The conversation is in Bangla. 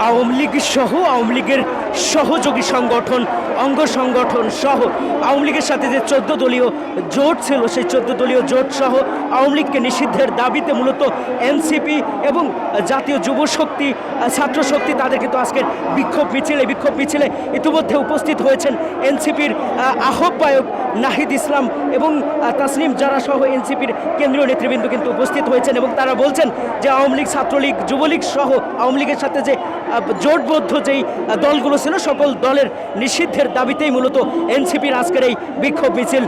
আওয়ামী লীগ সহ আওয়ামী লীগের সহযোগী সংগঠন, অঙ্গ সংগঠন সহ আওয়ামী লীগের সাথে যে চোদ্দ দলীয় জোট ছিল, সেই চোদ্দ দলীয় জোট সহ আওয়ামী লীগকে নিষিদ্ধের দাবিতে মূলত এনসিপি এবং জাতীয় যুব শক্তি, ছাত্র শক্তি তাদের কিন্তু আজকের বিক্ষোভ মিছিলে বিক্ষোভ মিছিলে ইতিমধ্যে উপস্থিত হয়েছেন এনসিপির আহ্বায়ক নাহিদ ইসলাম এবং তাসনিম জারা সহ এনসিপির কেন্দ্রীয় নেতৃবৃন্দ কিন্তু উপস্থিত হয়েছেন এবং তারা বলছেন যে আওয়ামী লীগ, ছাত্রলীগ, যুবলীগ সহ আওয়ামী লীগের সাথে যে জোটবদ্ধ যেই দলগুলো সকল দলের নিষিদ্ধের দাবিতেই মূলত এনসিপির আজকের এই বিক্ষোভ মিছিল